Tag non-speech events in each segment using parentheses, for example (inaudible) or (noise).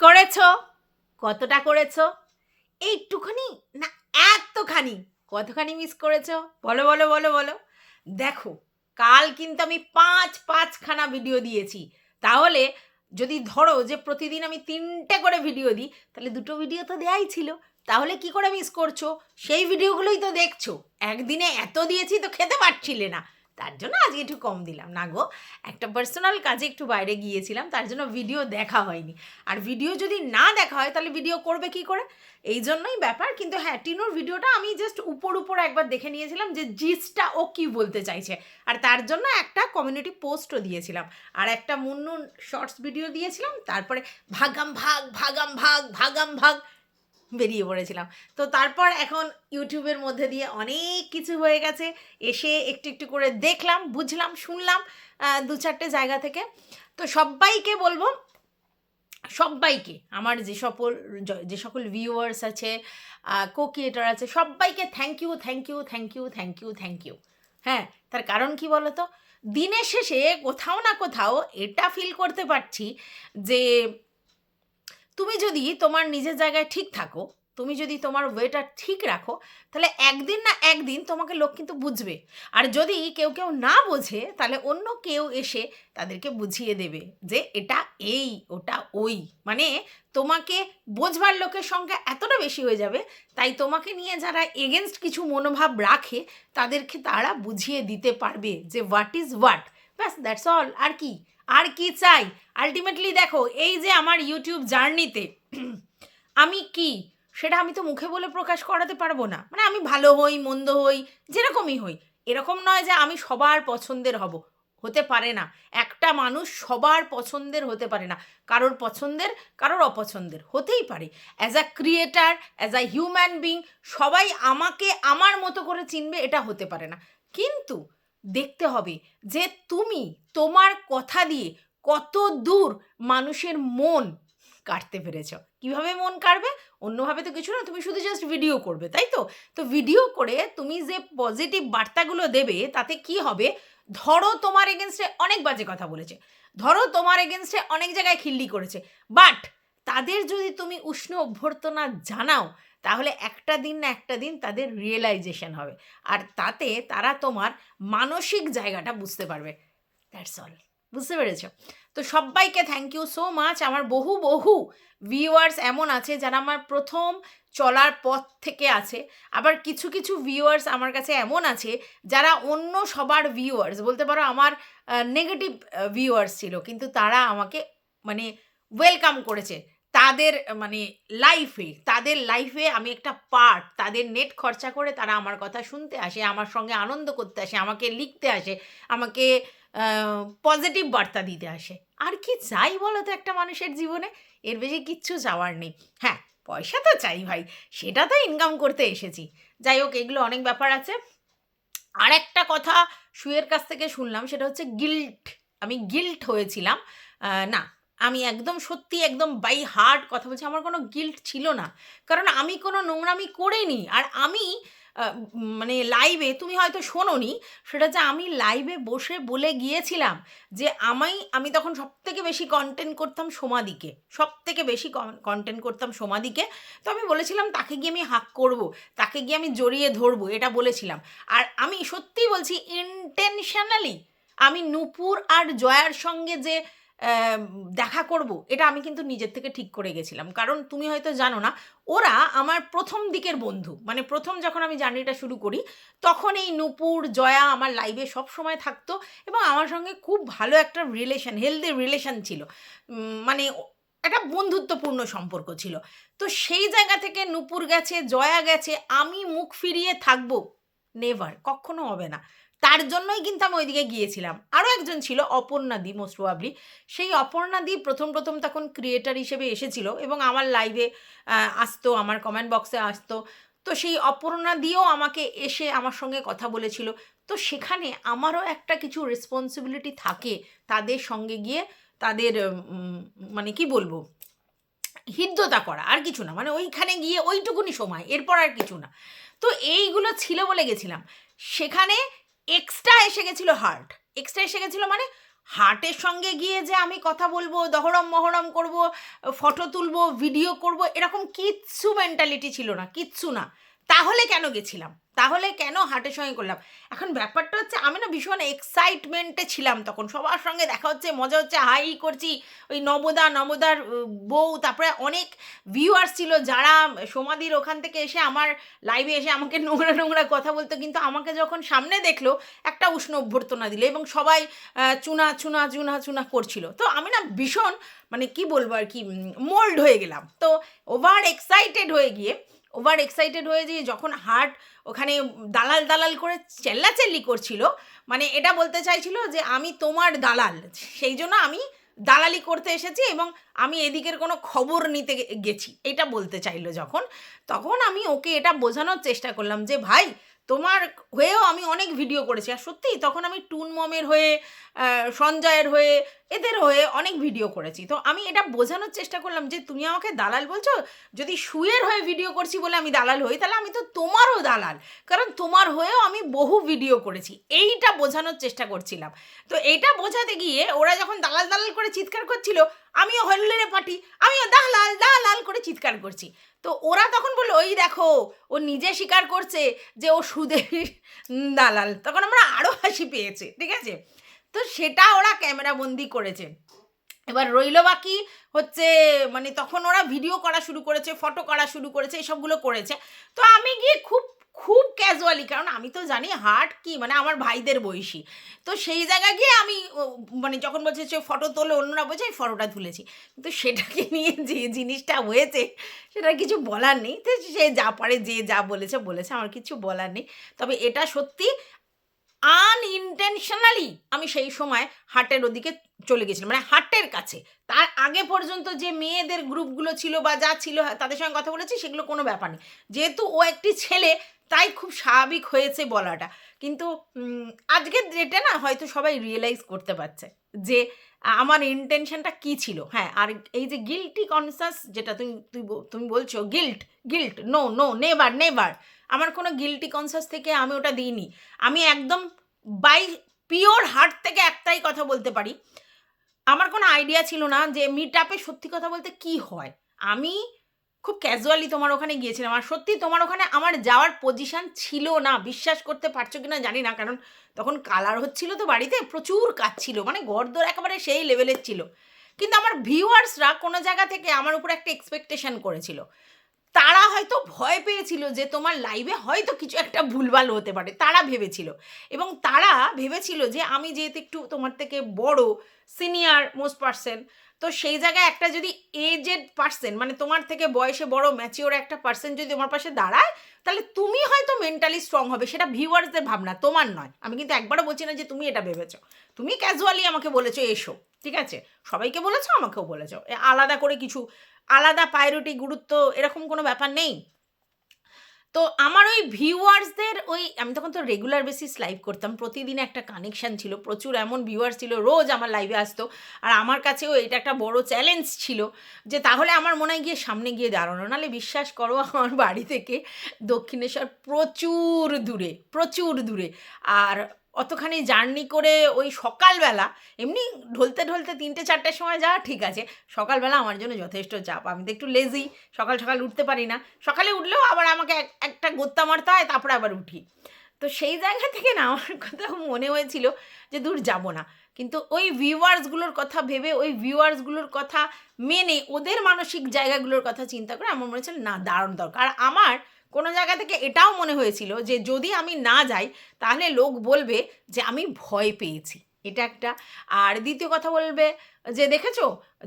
করেছ? কতটা করেছ? এইটুখানি না এতখানি? কতখানি মিস করেছ? বলো বলো বলো বলো। দেখো, কাল কিন্তু আমি পাঁচ, পাঁচখানা ভিডিও দিয়েছি। তাহলে যদি ধরো যে প্রতিদিন আমি তিনটে করে ভিডিও দিই, তাহলে দুটো ভিডিও তো দেয়াই ছিল। তাহলে কি করে মিস করছ? সেই ভিডিওগুলোই তো দেখছ। একদিনে এত দিয়েছি তো খেতে পারছিলে না। তার জন্য আজকে একটু কম দিলাম। না গো, একটা পার্সোনাল কাজে একটু বাইরে গিয়েছিলাম, তার জন্য ভিডিও দেখা হয়নি। আর ভিডিও যদি না দেখা হয়, তাহলে ভিডিও করবে কি করে? এই জন্যই ব্যাপার। কিন্তু হ্যাঁ টিনুর ভিডিওটা আমি জাস্ট উপর উপর একবার দেখে নিয়েছিলাম যে জিসটা ও কি বলতে চাইছে। আর তার জন্য একটা কমিউনিটি পোস্টও দিয়েছিলাম। আর একটা মুন্নুন শর্টস ভিডিও দিয়েছিলাম। তারপরে ভাগাম ভাগ ভাগাম ভাগ ভাগাম ভাগ বেরিয়ে পড়েছিলাম। তো তারপর এখন ইউটিউবের মধ্যে দিয়ে অনেক কিছু হয়ে গেছে। এসে একটু একটু করে দেখলাম, বুঝলাম, শুনলাম দু চারটে জায়গা থেকে। তো সবাইকে বলব সবাইকে আমার যে সকল যে সকল ভিউয়ার্স আছে কো ক্রিয়েটার আছে সবাইকে thank you thank you thank you thank you thank you হ্যাঁ তার কারণ কি বলো তো দিনের শেষে কোথাও না কোথাও এটা ফিল করতে পারছি যে তুমি যদি তোমার নিজের জায়গায় ঠিক থাকো, তুমি যদি তোমার ওয়েটা ঠিক রাখো, তাহলে একদিন না একদিন তোমাকে লোক কিন্তু বুঝবে। আর যদি কেউ কেউ না বোঝে, তাহলে অন্য কেউ এসে তাদেরকে বুঝিয়ে দেবে যে এটা এই, ওটা ওই। মানে তোমাকে বোঝবার লোকের সংখ্যা এতটা বেশি হয়ে যাবে, তাই তোমাকে নিয়ে যারা এগেনস্ট কিছু মনোভাব রাখে, তাদেরকে তারা বুঝিয়ে দিতে পারবে যে হোয়াট ইজ হোয়াট ব্যাস দ্যাটস অল আর কি? আর কি চাই? আলটিমেটলি দেখো, এই যে আমার ইউটিউব জার্নিতে (clears throat) আমি কি? সেটা আমি তো মুখে বলে প্রকাশ করাতে পারব না। মানে আমি ভালো হই, মন্দ হই, যেরকমই হই। এরকম নয় যে আমি সবার পছন্দের হব। হতে পারে না। একটা মানুষ সবার পছন্দের হতে পারে না। কারোর পছন্দের, কারোর অপছন্দের। হতেই পারে। As a creator as a human being সবাই আমাকে আমার মতো করে চিনবে, এটা হতে পারে না। কিন্তু দেখতে হবে যে তুমি তোমার কথা দিয়ে কত দূর মানুষের মন কাটতে পেরেছ। কীভাবে মন কাটবে? অন্যভাবে তো কিছু না, তুমি শুধু জাস্ট ভিডিও করবে, তাই তো? তো ভিডিও করে তুমি যে পজিটিভ বার্তাগুলো দেবে, তাতে কি হবে? ধরো তোমার এগেনস্টে অনেক বাজে কথা বলেছে, ধরো তোমার এগেনস্টে অনেক জায়গায় খিল্লি করেছে বাট তাদের যদি তুমি উষ্ণ অভ্যর্থনা জানাও তাহলে একটা দিন না একটা দিন তাদের রিয়েলাইজেশন হবে। আর তাতে তারা তোমার মানসিক জায়গাটা বুঝতে পারবে। দ্যাটস অল বুঝতে পেরেছ? তো সবাইকে থ্যাংক ইউ সো মাচ আমার বহু বহু ভিউয়ার্স এমন আছে যারা আমার প্রথম চলার পথ থেকে আছে। আবার কিছু কিছু ভিউয়ার্স আমার কাছে এমন আছে যারা অন্য সবার ভিউয়ার্স বলতে পারো আমার নেগেটিভ ভিউয়ার্স ছিল। কিন্তু তারা আমাকে মানে ওয়েলকাম করেছে। তাদের মানে লাইফে তাদের লাইফে আমি একটা পার্ট তাদের নেট খরচা করে তারা আমার কথা শুনতে আসে, আমার সঙ্গে আনন্দ করতে আসে, আমাকে লিখতে আসে, আমাকে পজিটিভ বার্তা দিতে আসে। আর কি চাই বলো তো একটা মানুষের জীবনে? এর বেশি কিচ্ছু চাওয়ার নেই। হ্যাঁ পয়সা তো চাই ভাই, সেটা তো ইনকাম করতে এসেছি। যাই হোক, এগুলো অনেক ব্যাপার আছে। আর একটা কথা শুয়ের কাছ থেকে শুনলাম, সেটা হচ্ছে গিল্ট আমি গিল্ট হয়েছিলাম। না আমি একদম সত্যি একদম বাই হার্ট কথা বলছি, আমার কোনো গিল্ট ছিল না। কারণ আমি কোনো নোংরামি করিনি। আর আমি মানে লাইভে তুমি হয়তো শোনোনি, সেটা যে আমি লাইভে বসে বলে গিয়েছিলাম যে আমি আমি তখন সব থেকে বেশি কন্টেন্ট করতাম সোমাদিকে সব থেকে বেশি কন্টেন্ট করতাম সোমাদিকে। তো আমি বলেছিলাম, তাকে গিয়ে আমি হাক করব, তাকে গিয়ে আমি জড়িয়ে ধরবো, এটা বলেছিলাম। আর আমি সত্যিই বলছি ইন্টেনশনালি আমি নূপুর আর জয়ার সঙ্গে যে দেখা করব, এটা আমি কিন্তু নিজের থেকে ঠিক করে গেছিলাম। কারণ তুমি হয়তো জানো না, ওরা আমার প্রথম দিকের বন্ধু। মানে প্রথম যখন আমি জার্নিটা শুরু করি, তখন এই নূপুর, জয়া আমার লাইভে সব সময় থাকতো এবং আমার সঙ্গে খুব ভালো একটা রিলেশন হেলদি রিলেশন ছিল। মানে একটা বন্ধুত্বপূর্ণ সম্পর্ক ছিল। তো সেই জায়গা থেকে নূপুর গেছে, জয়া গেছে, আমি মুখ ফিরিয়ে থাকব। নেভার কখনো হবে না। তার জন্যই কিন্তু আমি ওইদিকে গিয়েছিলাম। আরও একজন ছিল অপর্ণাদি মোস্ট প্রবাবলি সেই অপর্ণাদি প্রথম প্রথম তখন ক্রিয়েটার হিসেবে এসেছিল এবং আমার লাইভে আসতো, আমার কমেন্ট বক্সে আসতো। তো সেই অপর্ণা দিয়েও আমাকে এসে আমার সঙ্গে কথা বলেছিল। তো সেখানে আমারও একটা কিছু রেসপন্সিবিলিটি থাকে তাদের সঙ্গে গিয়ে তাদের মানে কি বলব হৃদ্যতা করা। আর কিছু না মানে ওইখানে গিয়ে ওইটুকুনি সময়, এরপর আর কিছু না। তো এইগুলো ছিল বলে গেছিলাম। সেখানে এক্সট্রা এসে গেছিল হার্ট এক্সট্রা এসে গেছিল মানে হার্টের সঙ্গে গিয়ে যে আমি কথা বলব, দহরম মহরম করব ফটো তুলবো ভিডিও করব, এরকম কিচ্ছু মেন্টালিটি ছিল না, কিচ্ছু না। তাহলে কেন গেছিলাম? তাহলে কেন হার্টের সঙ্গে করলাম? এখন ব্যাপারটা হচ্ছে, আমি না ভীষণ এক্সাইটমেন্টে ছিলাম তখন। সবার সঙ্গে দেখা হচ্ছে, মজা হচ্ছে, হাই করছি। ওই নবদা নবদার বউ, তারপরে অনেক ভিউয়ার্স ছিল যারা সমাধির ওখান থেকে এসে আমার লাইভে এসে আমাকে নোংরা নোংরা কথা বলতো। কিন্তু আমাকে যখন সামনে দেখল, একটা উষ্ণ অভ্যর্থনা দিল এবং সবাই চুনা চুনা চুনা চুনা করছিল। তো আমি না ভীষণ মানে কি বলব আর কি মোল্ড হয়ে গেলাম। তো ওভার এক্সাইটেড হয়ে গিয়ে ওভার এক্সাইটেড হয়ে যে যখন হার্ট ওখানে দালাল দালাল করে চেল্লাচেল্লি করছিল মানে এটা বলতে চাইছিল যে আমি তোমার দালাল, সেই জন্য আমি দালালি করতে এসেছি এবং আমি এদিকের কোনো খবর নিতে গেছি, এটা বলতে চাইলো যখন, তখন আমি ওকে এটা বোঝানোর চেষ্টা করলাম যে ভাই তোমার হয়েও আমি অনেক ভিডিও করেছি। আর সত্যি তখন আমি টুন মমের হয়ে সঞ্জয়ের হয়ে, এদের হয়ে অনেক ভিডিও করেছি। তো আমি এটা বোঝানোর চেষ্টা করলাম যে, তুমি আমাকে দালাল বলছো? যদি সুয়ের হয়ে ভিডিও করছি বলে আমি দালাল হই, তাহলে আমি তো তোমারও দালাল। কারণ তোমার হয়েও আমি বহু ভিডিও করেছি। এইটা বোঝানোর চেষ্টা করছিলাম। তো এইটা বোঝাতে গিয়ে ওরা যখন দালাল দালাল করে চিৎকার করছিল, আমিও হল্লেরে পাটি আমিও দালাল দালাল করে চিৎকার করছি। তো ওরা তখন বলল, ওই দেখো, ও নিজে স্বীকার করছে যে ও সুদের দালাল। তখন আমরা আরও হাসি পেয়েছে, ঠিক আছে? তো সেটা ওরা ক্যামেরা বন্দি করেছে। এবার রইল বাকি হচ্ছে মানে তখন ওরা ভিডিও করা শুরু করেছে ফটো করা শুরু করেছে, এসবগুলো করেছে। তো আমি গিয়ে খুব খুব ক্যাজুয়ালি কারণ আমি তো জানি হার্ট কি মানে আমার ভাইদের বয়সী। তো সেই জায়গায় গিয়ে আমি মানে যখন বলছে যে ফটো তোলে, অন্যরা বলছে আমি ফটোটা তুলেছি। কিন্তু সেটাকে নিয়ে যে জিনিসটা হয়েছে সেটা কিছু বলার নেই। তো সে যা পারে, যে যা বলেছে বলেছে, আমার কিছু বলার নেই। তবে এটা সত্যি আনইনটেনশনালি আমি সেই সময় হাটের ওদিকে চলে গেছিলাম মানে হাটের কাছে। তার আগে পর্যন্ত যে মেয়েদের গ্রুপগুলো ছিল বা যা ছিল, তাদের সঙ্গে কথা বলেছি, সেগুলো কোনো ব্যাপার নেই। যেহেতু ও একটি ছেলে তাই খুব স্বাভাবিক হয়েছে বলাটা। কিন্তু আজকের ডেটে না হয়তো সবাই রিয়েলাইজ করতে পারছে যে আমার ইন্টেনশনটা কী ছিল? হ্যাঁ আর এই যে গিল্টি কনসাস যেটা তুমি, তুই তুমি বলছো guilt guilt no no never never আমার কোনো গিল্টি কনসাস থেকে আমি ওটা দিইনি। আমি একদম বাই পিওর হার্ট থেকে একটাই কথা বলতে পারি। আমার কোনো আইডিয়া ছিল না যে মিট আপে সত্যি কথা বলতে কি হয়? আমি খুব ক্যাজুয়ালি তোমার ওখানে গিয়েছিলাম। আর সত্যি তোমার ওখানে আমার যাওয়ার পজিশন ছিল না। বিশ্বাস করতে পারছ কিনা জানি না। কারণ তখন কালার হচ্ছিল তো বাড়িতে, প্রচুর কাজ ছিল। মানে গড়দর একেবারে সেই লেভেলের ছিল। কিন্তু আমার ভিউয়ার্সরা কোনো জায়গা থেকে আমার উপর একটা এক্সপেকটেশন করেছিল। তারা হয়তো ভয় পেয়েছিল যে তোমার লাইভে হয়তো কিছু একটা ভুলভাল হতে পারে। তারা ভেবেছিল। এবং তারা ভেবেছিল যে আমি যেহেতু একটু তোমার থেকে বড় সিনিয়র মোস্ট পার্সন তো সেই জায়গায় একটা যদি এজেড পার্সন মানে তোমার থেকে বয়সে বড় ম্যাচিওর একটা পার্সন যদি তোমার পাশে দাঁড়ায়, তাহলে তুমি হয়তো মেন্টালি স্ট্রং হবে, সেটা ভিউয়ার্সদের ভাবনা, তোমার নয়। আমি কিন্তু একবারও বলছি না যে তুমি এটা ভেবেছো। তুমি ক্যাজুয়ালি আমাকে বলেছ, এসো, ঠিক আছে? সবাইকে বলেছ, আমাকেও বলেছ। আলাদা করে কিছু, আলাদা প্রায়োরিটি গুরুত্ব, এরকম কোনো ব্যাপার নেই। তো আমার ওই ভিউয়ার্সদের ওই, আমি তখন তো রেগুলার বেসিস লাইভ করতাম, প্রতিদিন একটা কানেকশান ছিল, প্রচুর এমন ভিউয়ার্স ছিল, রোজ আমার লাইভে আসতো। আর আমার কাছেও এটা একটা বড় চ্যালেঞ্জ ছিল যে তাহলে আমার মনে হয় গিয়ে সামনে গিয়ে দাঁড়ানো, নাহলে বিশ্বাস করো (laughs) আমার বাড়ি থেকে দক্ষিণেশ্বর প্রচুর দূরে প্রচুর দূরে। আর অতখানি জার্নি করে ওই সকালবেলা, এমনি ঢলতে ঢলতে তিনটে চারটের সময় যাওয়া ঠিক আছে। সকালবেলা আমার জন্য যথেষ্ট চাপ। আমি তো একটু লেজি সকাল সকাল উঠতে পারি না। সকালে উঠলেও আবার আমাকে এক- একটা গোত্তা মারতে হয়, তারপরে আবার উঠি। তো সেই জায়গা থেকে না, আমার কথা মনে হয়েছিল যে দূর যাব না। কিন্তু ওই ভিউয়ার্সগুলোর কথা ভেবে, ওই ভিউয়ার্সগুলোর কথা মেনে, ওদের মানসিক জায়গাগুলোর কথা চিন্তা করে আমার মনে হচ্ছিল না, দারুণ দরকার। আর আমার কোনো জায়গা থেকে এটাও মনে হয়েছিল যে যদি আমি না যাই, তাহলে লোক বলবে যে আমি ভয় পেয়েছি। এটা একটা। আর দ্বিতীয় কথা বলবে যে দেখেছ?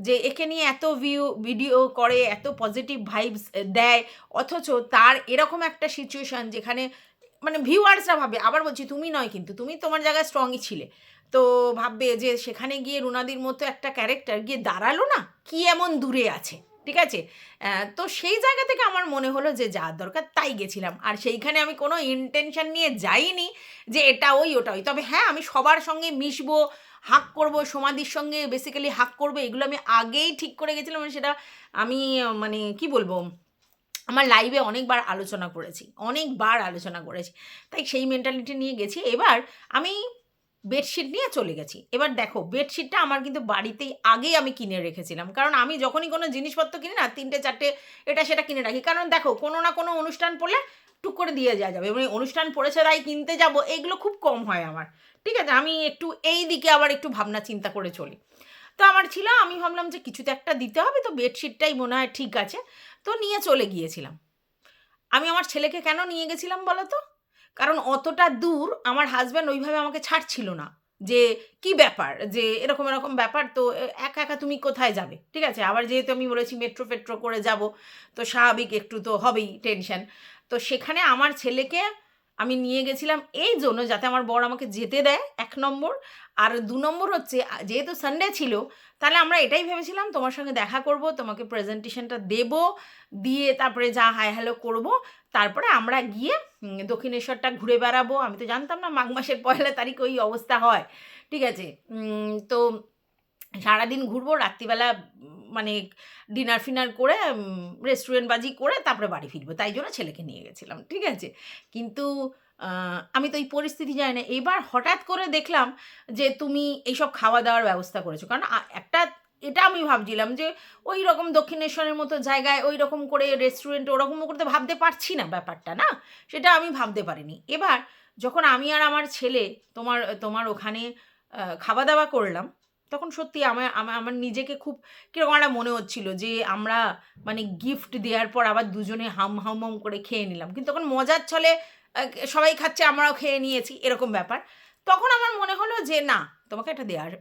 যে একে নিয়ে এত ভিউ ভিডিও করে, এত পজিটিভ ভাইবস দেয়, অথচ তার এরকম একটা সিচুয়েশন যেখানে মানে ভিউয়ার্সরা ভাবে, আবার বলছি তুমি নয় কিন্তু, তুমি তোমার জায়গায় স্ট্রংই ছিলে। তো ভাববে যে সেখানে গিয়ে রুনাদির মতো একটা ক্যারেক্টার গিয়ে দাঁড়াল না? কি এমন দূরে আছে? ঠিক আছে? তো সেই জায়গা থেকে আমার মনে হলো যে যা দরকার তাই গেছিলাম। আর সেইখানে আমি কোনো ইন্টেনশন নিয়ে যাইনি যে এটা ওই, ওটা ওই। তবে হ্যাঁ আমি সবার সঙ্গে মিশবো হাক করব, সমাধির সঙ্গে বেসিক্যালি হাক করব, এগুলো আমি আগেই ঠিক করে গেছিলাম সেটা আমি মানে কি বলব, আমার লাইভে অনেকবার আলোচনা করেছি, অনেকবার আলোচনা করেছি। তাই সেই মেন্টালিটি নিয়ে গেছি। এবার আমি বেডশিট নিয়ে চলে গেছি। এবার দেখো বেডশিটটা আমার কিন্তু বাড়িতেই আগেই আমি কিনে রেখেছিলাম। কারণ আমি যখনই কোনো জিনিসপত্র কিনি না, তিনটে, চারটে, এটা সেটা কিনে রাখি। কারণ দেখো, কোনো না কোনো অনুষ্ঠান পড়লে টুক করে দিয়ে যাওয়া যাবে। মানে অনুষ্ঠান পড়েছে তাই কিনতে যাব, এগুলো খুব কম হয় আমার। ঠিক আছে? আমি একটু এই দিকে আবার একটু ভাবনা চিন্তা করে চলি। তো আমার ছিল, আমি ভাবলাম যে কিছু তো একটা দিতে হবে, তো বেডশিটটাই মনে হয় ঠিক আছে। তো নিয়ে চলে গিয়েছিলাম। আমি আমার ছেলেকে কেন নিয়ে গেছিলাম বলো তো? কারণ অতটা দূর আমার হাজব্যান্ড ওইভাবে আমাকে ছাড়ছিল না। যে কি ব্যাপার? যে এরকম এরকম ব্যাপার, তো একা একা তুমি কোথায় যাবে? ঠিক আছে? আবার যেহেতু আমি বলেছি মেট্রো ফেট্রো করে যাব, তো স্বাভাবিক একটু তো হবেই টেনশন তো সেখানে আমার ছেলেকে আমি নিয়ে গেছিলাম এই জন্য যাতে আমার বর আমাকে যেতে দেয়, এক নম্বর। আর দু নম্বর হচ্ছে যেহেতু সানডে ছিল, তাহলে আমরা এটাই ভেবেছিলাম, তোমার সঙ্গে দেখা করব, তোমাকে প্রেজেন্টেশনটা দেব, দিয়ে তারপরে যা হাই হ্যালো করব তারপরে আমরা গিয়ে দক্ষিণেশ্বরটা ঘুরে বেড়াবো। আমি তো জানতাম না মাঘ মাসের পয়লা তারিখ ওই অবস্থা হয়। ঠিক আছে? তো সারাদিন ঘুরবো, রাত্রিবেলা মানে ডিনার ফিনার করে রেস্টুরেন্ট বাজি করে তারপরে বাড়ি ফিরবো। তাই জন্য ছেলেকে নিয়ে গেছিলাম। ঠিক আছে? কিন্তু আমি তো এই পরিস্থিতি জানি না। এবার হঠাৎ করে দেখলাম যে তুমি এইসব খাওয়া দাওয়ার ব্যবস্থা করেছ। কারণ একটা এটা আমি ভাবছিলাম যে ওই রকম দক্ষিণেশ্বরের মতো জায়গায় ওই রকম করে রেস্টুরেন্ট ওরকম করতে ভাবতে পারছি না ব্যাপারটা, না? সেটা আমি ভাবতে পারিনি। এবার যখন আমি আর আমার ছেলে তোমার তোমার ওখানে খাওয়া দাওয়া করলাম, তখন সত্যি আমার আমার নিজেকে খুব কীরকম একটা মনে হচ্ছিল যে আমরা মানে গিফট দেওয়ার পর আবার দুজনে হাম হাম হাম করে খেয়ে নিলাম। কিন্তু তখন মজার ছলে সবাই খাচ্ছে, আমরাও খেয়ে নিয়েছি, এরকম ব্যাপার। তখন আমার মনে হলো যে না, তোমাকে এটা দেওয়ার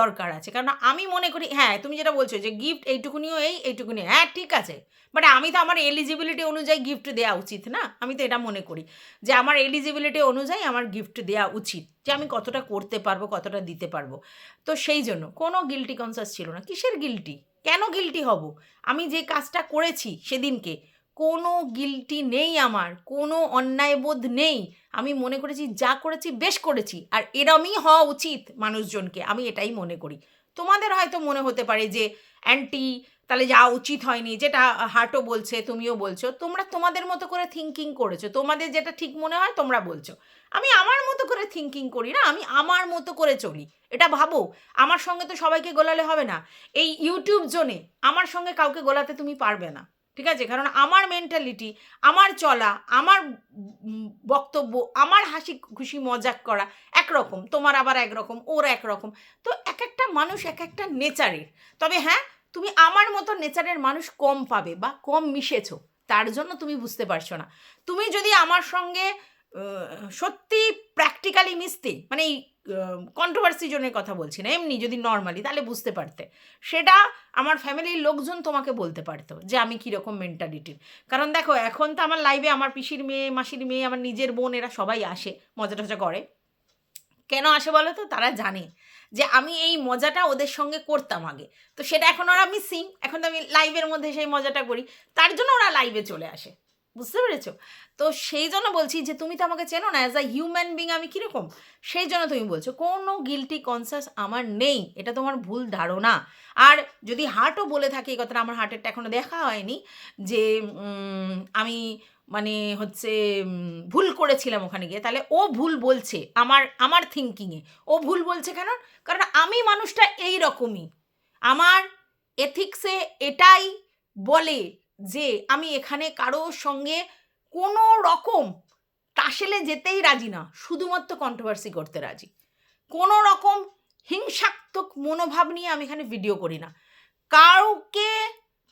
দরকার আছে। কারণ আমি মনে করি হ্যাঁ তুমি যেটা বলছো যে গিফট এইটুকুনিও এই এইটুকুনি হ্যাঁ ঠিক আছে। বাট আমি তো আমার এলিজিবিলিটি অনুযায়ী গিফট দেওয়া উচিত, না? আমি তো এটা মনে করি যে আমার এলিজিবিলিটি অনুযায়ী আমার গিফট দেওয়া উচিত যে আমি কতটা করতে পারব, কতটা দিতে পারব। তো সেই জন্য কোনো গিলটি কনসাস ছিল না। কিসের গিলটি কেন গিলটি হব? আমি যে কাজটা করেছি সেদিনকে কোনো গিলটি নেই আমার, কোনো অন্যায়বোধ নেই। আমি মনে করেছি যা করেছি বেশ করেছি, আর এরমই হওয়া উচিত মানুষজনকে, আমি এটাই মনে করি। তোমাদের হয়তো মনে হতে পারে যে অ্যান্টি তাহলে যাওয়া উচিত হয়নি, যেটা হার্টও বলছে, তুমিও বলছো। তোমরা তোমাদের মতো করে থিঙ্কিং করেছ, তোমাদের যেটা ঠিক মনে হয় তোমরা বলছো। আমি আমার মতো করে থিঙ্কিং করি না, আমি আমার মতো করে চলি। এটা ভাবো, আমার সঙ্গে তো সবাইকে গোলালে হবে না। এই ইউটিউব জোনে আমার সঙ্গে কাউকে গোলাতে তুমি পারবে না। ঠিক আছে? কারণ আমার মেন্টালিটি আমার চলা, আমার বক্তব্য, আমার হাসি খুশি মজাক করা একরকম, তোমার আবার একরকম, ওর একরকম। তো এক একটা মানুষ এক একটা নেচারের। তবে হ্যাঁ তুমি আমার মতো নেচারের মানুষ কম পাবে বা কম মিশেছো, তার জন্য তুমি বুঝতে পারছ না। তুমি যদি আমার সঙ্গে সত্যি প্র্যাকটিক্যালি মিশতে মানে কন্ট্রোভার্সি জনের কথা বলছি না, এমনি যদি নর্মালি তাহলে বুঝতে পারতে। সেটা আমার ফ্যামিলির লোকজন তোমাকে বলতে পারতো যে আমি কীরকম মেন্টালিটির কারণ দেখো, এখন তো আমার লাইভে আমার পিসির মেয়ে, মাসির মেয়ে, আমার নিজের বোন, এরা সবাই আসে, মজা টজা করে। কেন আসে বলো তো? তারা জানে যে আমি এই মজাটা ওদের সঙ্গে করতাম আগে। তো সেটা এখন ওরা মিসিং এখন তো আমি লাইভের মধ্যে সেই মজাটা করি। তার জন্য ওরা লাইভে চলে আসে। বুঝতে পেরেছ? তো সেই জন্য বলছি যে, তুমি তো আমাকে চেনো না অ্যাজ আ হিউম্যান বিং আমি কীরকম? সেই জন্য তুমি বলছো, কোনো গিলটি কনসাস আমার নেই, এটা তোমার ভুল ধারণা। আর যদি হার্টও বলে থাকে এই কথাটা, আমার হার্টেরটা এখনও দেখা হয়নি যে আমি মানে হচ্ছে ভুল করেছিলাম ওখানে গিয়ে, তাহলে ও ভুল বলছে আমার আমার থিঙ্কিংয়ে ও ভুল বলছে কেন? কারণ আমি মানুষটা এই রকমই। আমার এথিক্সে এটাই বলে যে আমি এখানে কারোর সঙ্গে কোনো রকম টাসেলে যেতেই রাজি না, শুধুমাত্র কন্ট্রোভার্সি করতে রাজি। কোনো রকম হিংসাত্মক মনোভাব নিয়ে আমি এখানে ভিডিও করি না। কাউকে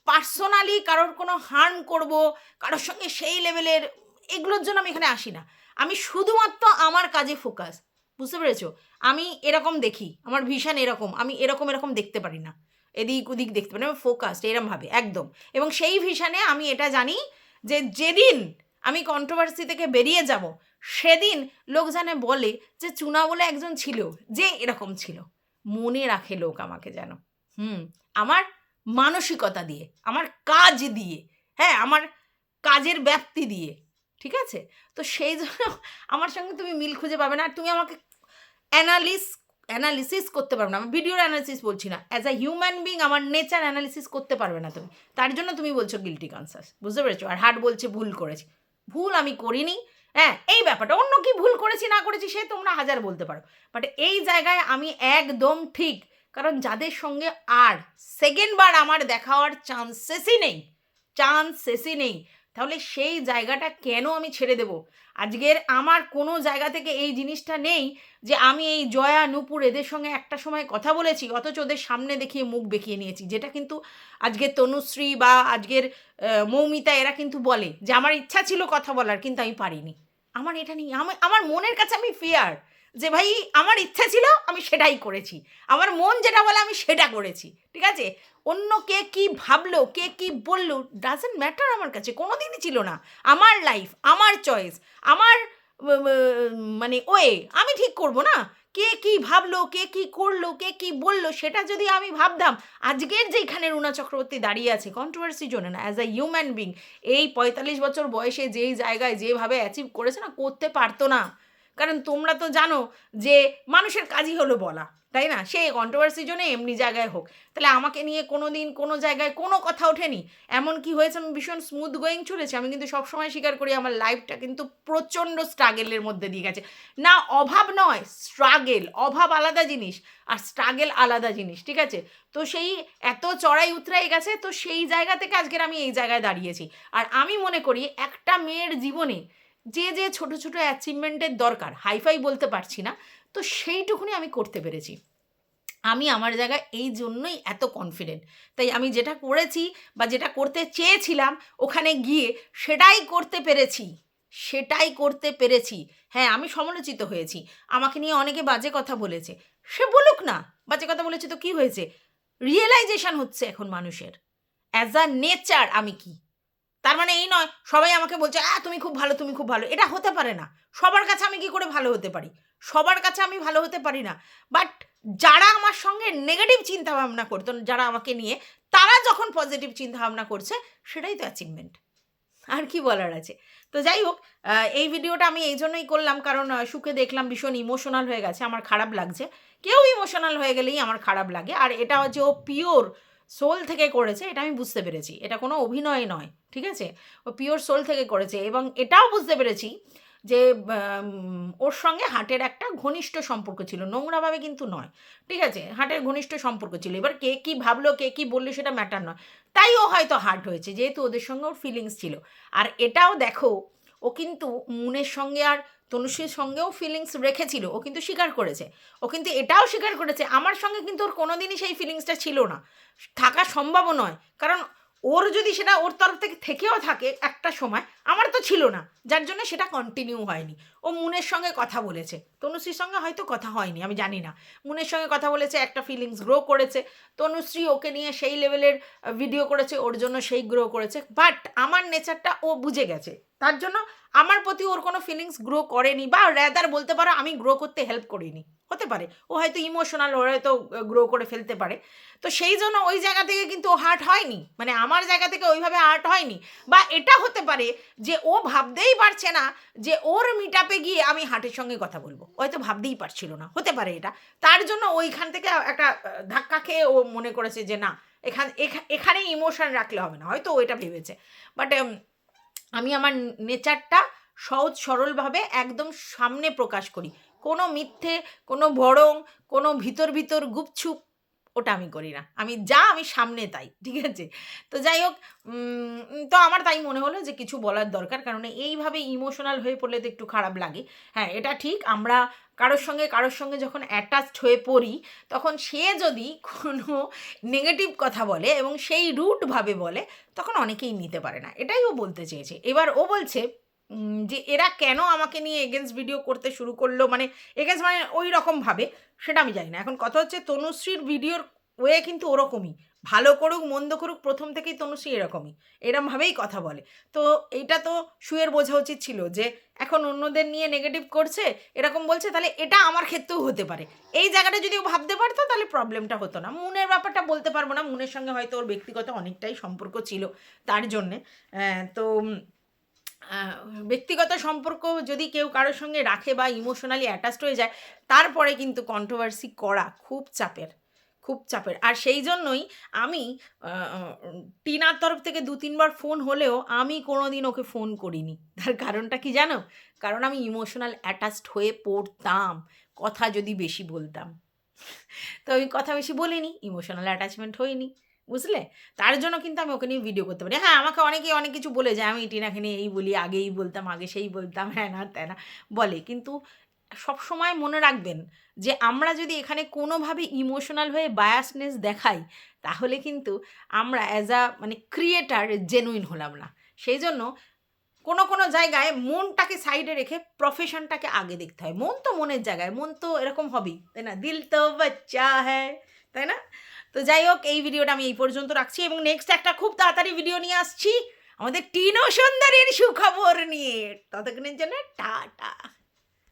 পার্সোনালি কারোর কোনো হার্ম করব, কারোর সঙ্গে সেই লেভেলের এগুলোর জন্য আমি এখানে আসি না। আমি শুধুমাত্র আমার কাজে ফোকাস বুঝতে পেরেছ? আমি এরকম দেখি, আমার ভীষণ এরকম, আমি এরকম এরকম দেখতে পারি না। এদিক ওদিক দেখতে পারি না আমি ফোকাসড এরমভাবে, একদম। এবং সেই ভিশনে আমি এটা জানি যে যেদিন আমি কন্ট্রোভার্সি থেকে বেরিয়ে যাব, সেদিন লোক জানে বলে যে চুনা বলে একজন ছিল, যে এরকম ছিল। মনে রাখে লোক আমাকে যেন। হুম, আমার মানসিকতা দিয়ে, আমার কাজ দিয়ে হ্যাঁ আমার কাজের ব্যাপ্তি দিয়ে, ঠিক আছে? তো সেই জন্য আমার সঙ্গে তুমি মিল খুঁজে পাবে না। আর তুমি আমাকে অ্যানালিস অ্যানালিসিস করতে পারবে না আমি ভিডিওর অ্যানালিসিস বলছি না। অ্যাজ আ হিউম্যান বিং আমার নেচার অ্যানালিসিস করতে পারবে না তুমি। তার জন্য তুমি বলছো গিলটি কনসাস বুঝতে পেরেছ? আর হার্ট বলছে ভুল করেছি। ভুল আমি করিনি হ্যাঁ এই ব্যাপারটা। অন্য কি ভুল করেছি, না করেছি, সে তোমরা হাজার বলতে পারো। বাট এই জায়গায় আমি একদম ঠিক, কারণ যাদের সঙ্গে আর সেকেন্ডবার আমার দেখা হওয়ার চান্সেসই নেই চান্সেসই নেই। তাহলে সেই জায়গাটা কেন আমি ছেড়ে দেব? আজকের আমার কোনো জায়গা থেকে এই জিনিসটা নেই যে আমি এই জয়া, নূপুর এদের সঙ্গে একটা সময় কথা বলেছি, অথচ ওদের সামনে দেখিয়ে মুখ বেঁকিয়ে নিয়েছি। যেটা কিন্তু আজকের তনুশ্রী বা আজকের মৌমিতা এরা কিন্তু বলে যে, আমার ইচ্ছা ছিল কথা বলার, কিন্তু আমি পারিনি। আমার এটা নিয়ে আমার আমার মনের কাছে আমি ফেয়ার যে ভাই, আমার ইচ্ছা ছিল আমি সেটাই করেছি। আমার মন যেটা বলে আমি সেটা করেছি, ঠিক আছে? অন্য কে কি ভাবলো, কে কি বলল ডাজেন্ট ম্যাটার আমার কাছে কোনো দিনই ছিল না। আমার লাইফ আমার চয়েস আমার মানে ওয়ে আমি ঠিক করব না? কে কি ভাবলো, কে কি করল, কে কি বলল, সেটা যদি আমি ভাবতাম, আজকের যেখানে রুনা চক্রবর্তী দাঁড়িয়ে আছে কন্ট্রোভার্সির জন্য না অ্যাজ আ হিউম্যান বিং এই পঁয়তাল্লিশ বছর বয়সে যেই জায়গায় যেভাবে অ্যাচিভ করেছে না, করতে পারতো না। কারণ তোমরা তো জানো যে মানুষের কাজই হলো বলা, তাই না? সে কন্ট্রোভার্সির জন্য এমনি জায়গায় হোক। তাহলে আমাকে নিয়ে কোনো দিন কোনো জায়গায় কোনো কথা ওঠেনি? এমন কি হয়েছে? আমি ভীষণ স্মুথ গোয়িং চলেছে। আমি কিন্তু সবসময় স্বীকার করি আমার লাইফটা কিন্তু প্রচণ্ড স্ট্রাগেলের মধ্যে দিয়ে গেছে। না, অভাব নয় স্ট্রাগেল অভাব আলাদা জিনিস আর স্ট্রাগেল আলাদা জিনিস, ঠিক আছে? তো সেই এত চড়াই উতরাই গেছে, তো সেই জায়গা থেকে আজকের আমি এই জায়গায় দাঁড়িয়েছি। আর আমি মনে করি একটা মেয়ের জীবনে যে যে ছোট ছোট অ্যাচিভমেন্টের দরকার হাইফাই বলতে পারছি না, তো সেইটুকুনি আমি করতে পেরেছি। আমি আমার জায়গায় এই জন্যই এত কনফিডেন্ট তাই আমি যেটা করেছি বা যেটা করতে চেয়েছিলাম ওখানে গিয়ে সেটাই করতে পেরেছি, সেটাই করতে পেরেছি। হ্যাঁ আমি সমালোচিত হয়েছি। আমাকে নিয়ে অনেকে বাজে কথা বলেছে। সে বলুক না, বাজে কথা বলেছে তো কি হয়েছে? রিয়েলাইজেশন হচ্ছে এখন মানুষের। অ্যাজ আ নেচার আমি কি? তার মানে এই নয়, সবাই আমাকে বলছে আ তুমি খুব ভালো, তুমি খুব ভালো। এটা হতে পারে না। সবার কাছে আমি কি করে ভালো হতে পারি? সবার কাছে আমি ভালো হতে পারি না। বাট যারা আমার সঙ্গে নেগেটিভ চিন্তা ভাবনা করতো, যারা আমাকে নিয়ে, তারা যখন পজিটিভ চিন্তা ভাবনা করছে, সেটাই তো অ্যাচিভমেন্ট আর কি বলার আছে? তো যাই হোক এই ভিডিওটা আমি এই জন্যই করলাম, কারণ সুখে দেখলাম ভীষণ ইমোশনাল হয়ে গেছে, আমার খারাপ লাগছে। কেউ ইমোশনাল হয়ে গেলেই আমার খারাপ লাগে, আর এটা হচ্ছে, ও পিওর সোল থেকে করেছে, এটা আমি বুঝতে পেরেছি। এটা কোনো অভিনয় নয়, ঠিক আছে? ও পিওর সোল থেকে করেছে এবং এটাও বুঝতে পেরেছি যে ওর সঙ্গে হাটের একটা ঘনিষ্ঠ সম্পর্ক ছিল। নোংরাভাবে কিন্তু নয়, ঠিক আছে? হাটের ঘনিষ্ঠ সম্পর্ক ছিল। এবার কে কি ভাবলো, কে কি বলল সেটা ম্যাটার নয়। তাই ও হয়তো হার্ট হয়েছে, যেহেতু ওদের সঙ্গে ওর ফিলিংস ছিল। আর এটাও দেখো ও কিন্তু মুনের সঙ্গে আর তনুশ্রীর সঙ্গেও ফিলিংস রেখেছিল, ও কিন্তু স্বীকার করেছে। ও কিন্তু এটাও স্বীকার করেছে, আমার সঙ্গে কিন্তু ওর কোনোদিনই সেই ফিলিংসটা ছিল না। থাকা সম্ভবও নয়, কারণ ওর যদি সেটা ওর তরফ থেকে থেকেও থাকে একটা সময়, আমার তো ছিল না, যার জন্য সেটা কন্টিনিউ হয়নি। ও মুনের সঙ্গে কথা বলেছে। তনুশ্রীর সঙ্গে হয়তো কথা হয়নি, আমি জানি না। মুনের সঙ্গে কথা বলেছে, একটা ফিলিংস গ্রো করেছে। তনুশ্রী ওকে নিয়ে সেই লেভেলের ভিডিও করেছে, ওর জন্য সেই গ্রো করেছে। বাট আমার নেচারটা ও বুঝে গেছে। তার জন্য আমার প্রতি ওর কোনো ফিলিংস গ্রো করেনি, বা র্যাদার বলতে পারো আমি গ্রো করতে হেল্প করিনি। হতে পারে। ও হয়তো ইমোশনাল ও হয়তো গ্রো করে ফেলতে পারে। তো সেই জন্য ওই জায়গা থেকে কিন্তু ও হার্ট হয়নি। মানে আমার জায়গা থেকে ওইভাবে হার্ট হয়নি। বা এটা হতে পারে যে ও ভাবতেই পারছে না যে ওর মিট আপে গিয়ে আমি হার্টের সঙ্গে কথা বলব। হয়তো ভাবতেই পারছিল না। হতে পারে এটা। তার জন্য ওইখান থেকে একটা ধাক্কা খেয়ে ও মনে করেছে যে না, এখান, এখা- এখানেই ইমোশন রাখলে হবে না। হয়তো ও এটা ভেবেছে। বাট আমি আমার নেচারটা সহজ, সরলভাবে একদম সামনে প্রকাশ করি। কোনো মিথ্যে, কোনো ভরং, কোনো ভিতর ভিতর গুপছুপ ওটা আমি করি না। আমি যা আমি সামনে তাই, ঠিক আছে? তো যাই হোক তো আমার তাই মনে হলো যে কিছু বলার দরকার, কারণ এইভাবে ইমোশনাল হয়ে পড়লে তো একটু খারাপ লাগে। হ্যাঁ এটা ঠিক, আমরা কারোর সঙ্গে কারোর সঙ্গে যখন অ্যাটাচড হয়ে পড়ি, তখন সে যদি কোনো নেগেটিভ কথা বলে এবং সেই রুটভাবে বলে, তখন অনেকেই নিতে পারে না। এটাই ও বলতে চেয়েছে। এবার ও বলছে যে এরা কেন আমাকে নিয়ে এগেন্স্ট ভিডিও করতে শুরু করল মানে এগেন্স্ট মানে ওই রকম ভাবে, সেটা আমি জানি না। এখন কথা হচ্ছে তনুশ্রীর ভিডিওর ওয়ে কিন্তু ওরকমই। ভালো করুক, মন্দ করুক, প্রথম থেকেই তনুশ্রী এরকমই। এরমভাবেই কথা বলে। তো এইটা তো শুয়ের বোঝা উচিত ছিল যে, এখন অন্যদের নিয়ে নেগেটিভ করছে, এরকম বলছে, তাহলে এটা আমার ক্ষেত্রেও হতে পারে। এই জায়গাটা যদি ও ভাবতে পারতো, তাহলে প্রবলেমটা হতো না। মুনের ব্যাপারটা বলতে পারব না। মুনের সঙ্গে হয়তো ওর ব্যক্তিগত অনেকটাই সম্পর্ক ছিল তার জন্যে। তো ব্যক্তিগত সম্পর্ক যদি কেউ কারোর সঙ্গে রাখে বা ইমোশনালি অ্যাটাচড হয়ে যায়, তারপরে কিন্তু কন্ট্রোভার্সি করা খুব চাপের খুব চাপের। আর সেই জন্যই আমি টিনার তরফ থেকে দু তিনবার ফোন হলেও আমি কোনো দিন ওকে ফোন করিনি। তার কারণটা কি জানো? কারণ আমি ইমোশনাল অ্যাটাচড হয়ে পড়তাম, কথা যদি বেশি বলতাম। তো আমি কথা বেশি বলিনি ইমোশনাল অ্যাটাচমেন্ট হইনি। বুঝলে? তার জন্য কিন্তু আমি ওকে নিয়ে ভিডিও করতে পারি। হ্যাঁ আমাকে অনেকেই অনেক কিছু বলে যায় আমি টিনাকে নিয়ে এই বলি আগেই বলতাম, আগে সেই বলতাম। হ্যাঁ না ত্যানা বলে। কিন্তু সব সময় মনে রাখবেন যে, আমরা যদি এখানে কোনোভাবে ইমোশনাল হয়ে বায়াসনেস দেখাই, তাহলে কিন্তু আমরা অ্যাজ আ মানে ক্রিয়েটার জেনুইন হলাম না। সেই জন্য কোনো কোনো জায়গায় মনটাকে সাইডে রেখে প্রফেশনটাকে আগে দেখতে হয়। মন তো মনের জায়গায়, মন তো এরকম হবেই তাই না? দিল তো বাচ্চা হ্যায়, তাই না? তো যাই হোক, এই ভিডিওটা আমি এই পর্যন্ত রাখছি এবং নেক্সট একটা খুব তাড়াতাড়ি ভিডিও নিয়ে আসছি। আমাদের টিনো সুন্দরীর সুখবর নিয়ে। ততক্ষণের জন্য টাটা।